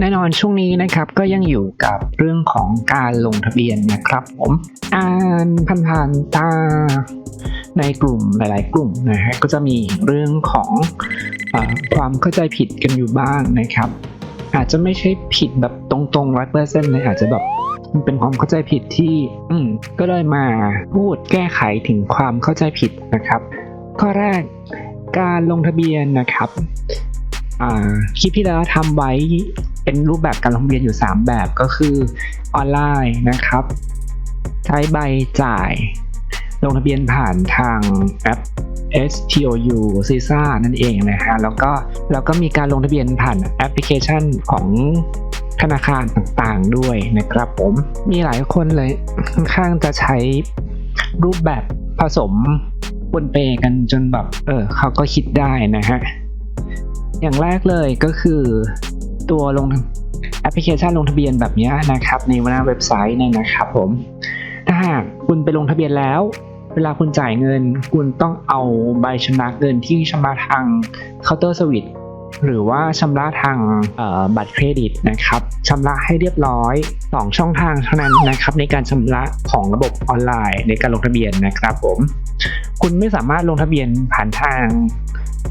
แน่นอนช่วงนี้นะครับก็ยังอยู่กับเรื่องของการลงทะเบียนนะครับผมอ่านผ่านๆตาในกลุ่มหลาย ๆ กลุ่มนะฮะก็จะมีเรื่องของอความเข้าใจผิดกันอยู่บ้างนะครับ อาจจะไม่ใช่ผิดแบบตรงๆร้อยเปอร์เซ็นต์เลยอาจจะแบบมันเป็นความเข้าใจผิดที่ อืมก็เลยมาพูดแก้ไขถึงความเข้าใจผิดนะครับ ข้อแรกการลงทะเบียนนะครับคลิปที่แล้วทำไว้ เป็นรูปแบบการลงทะเบียนอยู่ 3 แบบก็คือออนไลน์นะครับ ใช้ใบจ่าย ลงทะเบียนผ่านทางแอป STOU c i s a นั่นเองนะฮะแล้วก็แล้วก็มีการลงทะเบียนผ่านแอปพลิเคชันของธนาคารต่างๆด้วยนะครับผมมีหลายคนเลยค่อนข้างจะใช้รูปแบบผสมปนเปกันจนแบบเออเขาก็คิดได้นะฮะอย่างแรกเลยก็คือ ตัวลงแอปพลิเคชันลงทะเบียนแบบนี้นะครับ ในหน้าเว็บไซต์เนี่ยนะครับผมถ้าหากคุณไปลงทะเบียนแล้ว เวลาคุณจ่ายเงิน คุณต้องเอาใบชำระเงินที่ชำระทางเคาน์เตอร์สวิตหรือว่าชำระทางบัตรเครดิตนะครับชำระให้เรียบร้อย 2 ช่องทางเท่านั้นนะครับ ในการชำระของระบบออนไลน์ในการลงทะเบียนนะครับผม คุณไม่สามารถลงทะเบียนผ่านทาง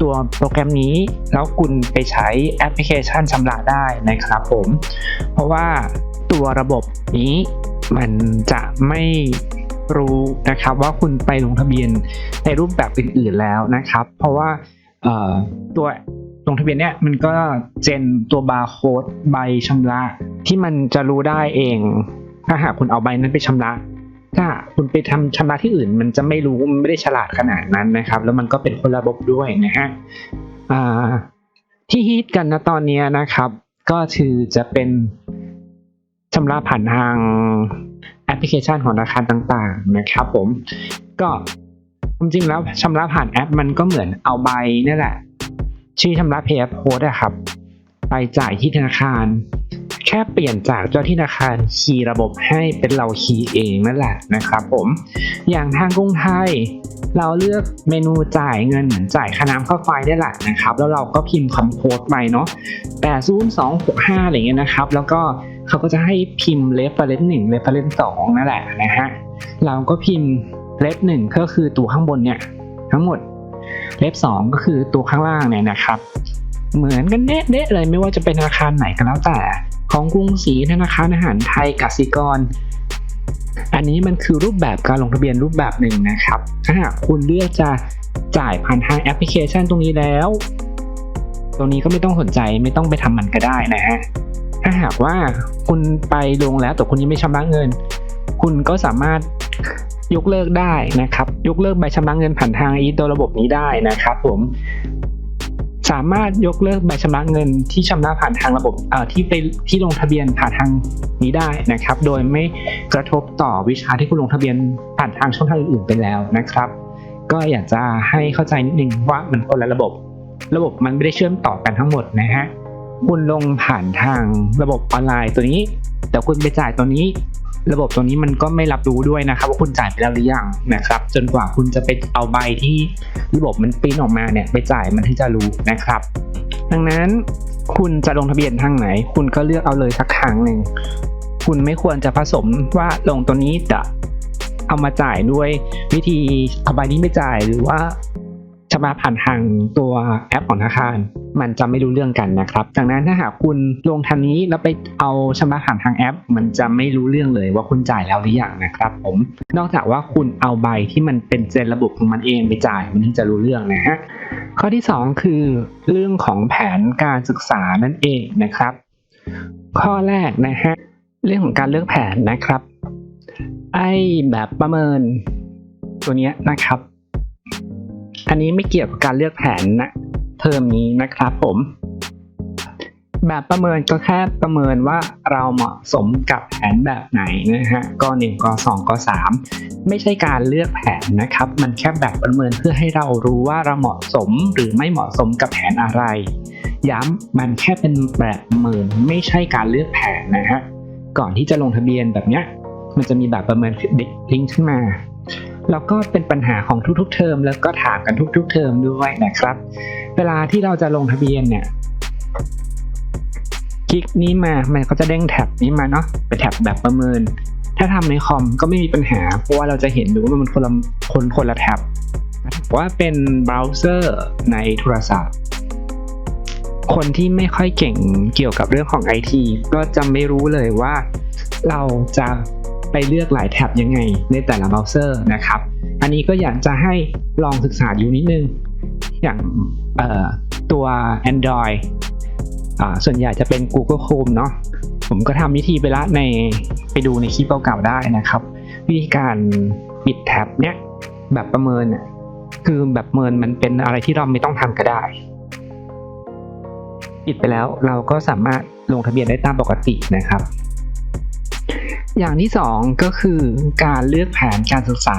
ตัวโปรแกรมนี้ แล้วคุณไปใช้แอปพลิเคชันชำระได้นะครับผม เพราะว่าตัวระบบนี้มันจะไม่รู้นะครับว่าคุณไปลงทะเบียนในรูปแบบอื่นๆแล้วนะครับ เพราะว่าตัวลงทะเบียนเนี่ยมันก็เจนตัวบาร์โค้ดใบชำระที่มันจะรู้ได้เอง ถ้าหากคุณเอาใบนั้นไปชำระ ถ้าคุณไปทำชำระที่อื่น มันจะไม่รู้มันไม่ได้ฉลาดขนาดนั้นนะครับ แล้วมันก็เป็นคนระบบด้วยนะฮะที่ฮิตกันนะตอนนี้นะครับ ก็คือจะเป็นชำระผ่านทางแอปพลิเคชันของธนาคารต่างๆนะครับ ผมก็จริงๆแล้วชำระผ่านแอปมันก็เหมือนเอาใบนี่แหละ ชื่อชำระเพย์โพสอะครับ ไปจ่ายที่ธนาคาร แค่เปลี่ยนจากเจ้าที่ธนาคารคีย์ระบบให้เป็นเราคีย์เองนั่นแหละนะครับผมอย่างทางกรุงไทยเราเลือกเมนูจ่ายเงินเหมือนจ่ายค่าน้ำค่าไฟได้แหละนะครับ แล้วเราก็พิมพ์คำโพสต์ไปเนาะแปดศูนย์สองหกห้าอะไรเงี้ยนะครับ แล้วก็เขาก็จะให้พิมพ์เลฟเฟรนหนึ่งเลฟเฟรนสองนั่นแหละนะฮะเราก็พิมพ์เลฟหนึ่งก็คือตัวข้างบนเนี่ยทั้งหมดเลฟสองก็คือตัวข้างล่างเนี่ยนะครับ เหมือนกันเด๊ะๆเลยไม่ว่าจะเป็นธนาคารไหนก็แล้วแต่ ของกรุงศรีธนาคารอาหารไทยกสิกร อันนี้มันคือรูปแบบการลงทะเบียนรูปแบบหนึ่งนะครับ ถ้าหากคุณเลือกจะจ่ายผ่านทางแอปพลิเคชันตรงนี้แล้ว ตรงนี้ก็ไม่ต้องสนใจไม่ต้องไปทำมันก็ได้นะฮะ ถ้าหากว่าคุณไปลงแล้วแต่คุณยังไม่ชำระเงิน คุณก็สามารถยกเลิกได้นะครับ ยกเลิกใบชำระเงินผ่านทางอีตัวระบบนี้ได้นะครับผม สามารถยกเลิกใบชำระเงินที่ชำระผ่านทางระบบที่ไปที่ลงทะเบียนผ่านทางนี้ได้นะครับ โดยไม่กระทบต่อวิชาที่คุณลงทะเบียนผ่านทางช่องทางอื่นๆไปแล้วนะครับ ก็อยากจะให้เข้าใจนิดนึงว่ามันคนละระบบ ระบบมันไม่ได้เชื่อมต่อกันทั้งหมดนะฮะคุณลงผ่านทางระบบออนไลน์ตัวนี้ แต่คุณไปจ่ายตัวนี้ ระบบตัวนี้มันก็ไม่รับรู้ด้วยนะครับว่าคุณจ่ายไปแล้วหรือยังนะครับ จนกว่าคุณจะไปเอาใบที่ระบบมันปริ้นออกมาเนี่ยไปจ่ายมันถึงจะรู้นะครับ ดังนั้นคุณจะลงทะเบียนทางไหน คุณก็เลือกเอาเลยสักทางหนึ่งคุณไม่ควรจะผสมว่าลงตัวนี้จะเอามาจ่ายด้วยวิธีเอาใบนี้ไปจ่ายหรือว่าำระผ่านทางตัวแอปของธนาคาร มันจะไม่รู้เรื่องกันนะครับดังนั้นถ้าหากคุณลงทางนี้แล้วไปเอาชำระผ่านทางแอป มันจะไม่รู้เรื่องเลยว่าคุณจ่ายแล้วหรือยังนะครับ ผม นอกจากว่าคุณเอาใบที่มันเป็นเจนระบบของมันเองไปจ่ายมันถึงจะรู้เรื่องนะฮะข้อที่ 2 คือเรื่องของแผนการศึกษานั่นเองนะครับ ข้อแรกนะฮะเรื่องของการเลือกแผนนะครับ ไอ้แบบประเมินตัวเนี้ยนะครับ อันนี้ไม่เกี่ยวกับการเลือกแผนนะเทอมนี้นะครับผม แบบประเมินก็แค่ประเมินว่าเราเหมาะสมกับแผนแบบไหนนะฮะกหนึ่งกสองกสามไม่ใช่การเลือกแผนนะครับ มันแค่แบบประเมินเพื่อให้เรารู้ว่าเราเหมาะสมหรือไม่เหมาะสมกับแผนอะไร ย้ำมันแค่เป็นแบบประเมินไม่ใช่การเลือกแผนนะฮะก่อนที่จะลงทะเบียนแบบเนี้ยมันจะมีแบบประเมินลิงก์ขึ้นมา แล้วก็เป็นปัญหาของทุกๆ เทอมแล้วก็ถามกันทุก ๆ เทอมด้วยนะครับ เวลาที่เราจะลงทะเบียนเนี่ยคลิกนี้มา มันก็จะเด้งแท็บนี้มาเนาะ เป็นแท็บแบบประเมิน ถ้าทำในคอมก็ไม่มีปัญหา เพราะว่าเราจะเห็นดูว่ามันคนละคนคนละแท็บว่าเป็นเบราว์เซอร์ในโทรศัพท์ คนที่ไม่ค่อยเก่งเกี่ยวกับเรื่องของ IT ก็จะไม่รู้เลยว่าเราจะ ไปเลือกหลายแท็บยังไงในแต่ละเบราว์เซอร์นะครับ อันนี้ก็อยากจะให้ลองศึกษาอยู่นิดนึง อย่างตัว Android ส่วนใหญ่จะเป็น Google Chrome เนาะผมก็ทำวิธีไปละในไปดูในคลิปเก่าๆได้นะครับ วิธีการปิดแท็บเนี้ยแบบประเมินน่ะคือแบบประเมินมันเป็นอะไรที่เราไม่ต้องทำก็ได้ ปิดไปแล้วเราก็สามารถลงทะเบียนได้ตามปกตินะครับ อย่างที่สองก็คือการเลือกแผนการศึกษา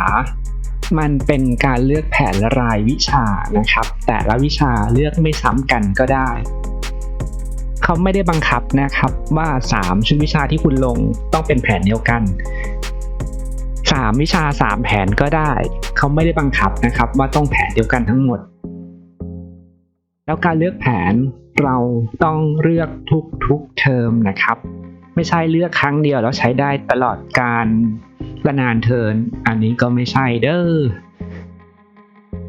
มันเป็นการเลือกแผนรายวิชานะครับ แต่ละวิชาเลือกไม่ซ้ำกันก็ได้ เขาไม่ได้บังคับนะครับว่า 3 ชุดวิชาที่คุณลงต้องเป็นแผนเดียวกัน 3 วิชา 3 แผนก็ได้ เขาไม่ได้บังคับนะครับว่าต้องแผนเดียวกันทั้งหมด แล้วการเลือกแผนเราต้องเลือกทุกๆเทอมนะครับ ไม่ใช่เลือกครั้งเดียวแล้วใช้ได้ตลอดการระนานเทิน อันนี้ก็ไม่ใช่เด้อ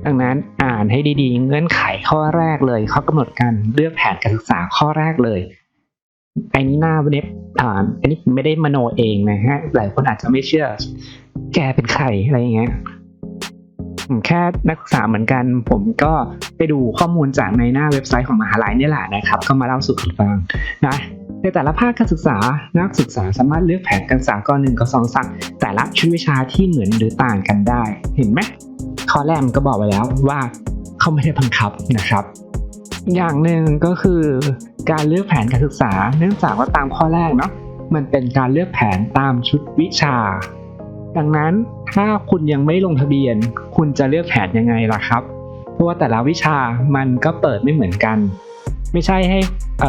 ดังนั้นอ่านให้ดีๆ เงื่อนไขข้อแรกเลย ข้อกำหนดการเลือกแผนการศึกษาข้อแรกเลยไอ้นี้หน้าเว็บอ่านอันนี้ไม่ได้มโนเองนะฮะ หลายคนอาจจะไม่เชื่อ แกเป็นใครอะไรอย่างเงี้ยผมแค่นักศึกษาเหมือนกัน ผมก็ไปดูข้อมูลจากในหน้าเว็บไซต์ของมหาลัยนี่แหละนะครับ ก็มาเล่าสู่กันฟังนะ ในแต่ละภาคการศึกษา นักศึกษาสามารถเลือกแผนการศึกษาก้อนหนึ่งกับสองสั่งแต่ละชุดวิชาที่เหมือนหรือต่างกันได้ เห็นไหมข้อแรกก็บอกไว้แล้วว่าเขาไม่ได้บังคับนะครับ อย่างหนึ่งก็คือการเลือกแผนการศึกษา เนื่องจากว่าตามข้อแรกเนาะมันเป็นการเลือกแผนตามชุดวิชา ดังนั้นถ้าคุณยังไม่ลงทะเบียน คุณจะเลือกแผนยังไงล่ะครับ เพราะว่าแต่ละวิชามันก็เปิดไม่เหมือนกัน ไม่ใช่ให้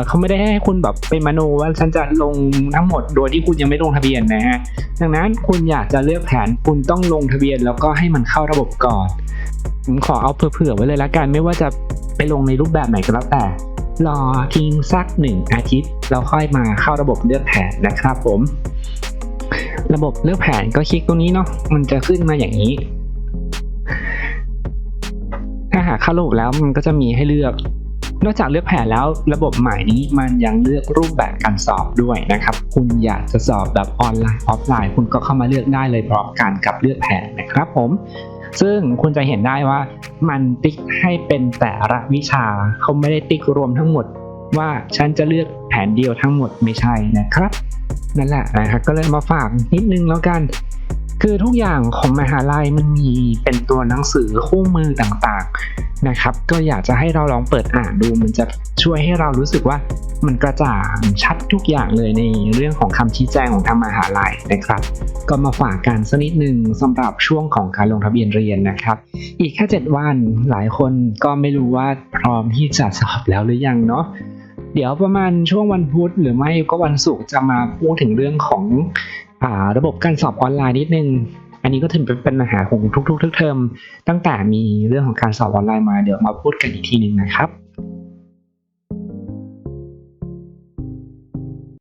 เขาไม่ได้ให้คุณแบบไปมโนว่าฉันจะลงทั้งหมดโดยที่คุณยังไม่ลงทะเบียนนะฮะดังนั้นคุณอยากจะเลือกแผนคุณต้องลงทะเบียนแล้วก็ให้มันเข้าระบบก่อนผมขอเอาเผื่อๆไว้เลยละกันไม่ว่าจะไปลงในรูปแบบไหนก็แล้วแต่รอทิ้งสักหนึ่งอาทิตย์แล้วค่อยมาเข้าระบบเลือกแผนนะครับผม ระบบเลือกแผนก็คลิกตรงนี้เนาะมันจะขึ้นมาอย่างนี้ ถ้าหากเข้าระบบแล้วมันก็จะมีให้เลือก นอกจากเลือกแผนแล้วระบบใหม่นี้มันยังเลือกรูปแบบการสอบด้วยนะครับ คุณอยากจะสอบแบบออนไลน์ออฟไลน์ คุณก็เข้ามาเลือกได้เลยพร้อมกันกับเลือกแผนนะครับผม ซึ่งคุณจะเห็นได้ว่ามันติ๊กให้เป็นแต่ละวิชาเขาไม่ได้ติ๊กรวมทั้งหมด ว่าฉันจะเลือกแผนเดียวทั้งหมดไม่ใช่นะครับนั่นแหละนะครับก็เลยมาฝากนิดนึงแล้วกันคือทุกอย่างของมหาลัยมันมีเป็นตัวหนังสือคู่มือต่างๆ นะครับ ก็อยากจะให้เราลองเปิดอ่านดู มันจะช่วยให้เรารู้สึกว่ามันกระจ่างชัดทุกอย่างเลยในเรื่องของคำชี้แจงของทางมหาลัยนะครับ ก็มาฝากกันสักนิดหนึ่งสำหรับช่วงของการลงทะเบียนเรียนนะครับ อีกแค่ 7 วันหลายคนก็ไม่รู้ว่าพร้อมที่จะสอบแล้วหรือยังเนาะเดี๋ยวประมาณช่วงวันพุธหรือไม่ก็วันศุกร์จะมาพูดถึงเรื่องของอาระบบการสอบออนไลน์นิดนึง อันนี้ก็ถือเป็นปัญหาของทุกๆทุกเทอมตั้งแต่มีเรื่องของการสอบออนไลน์มาเดี๋ยวมาพูดกันอีกทีหนึ่งนะครับ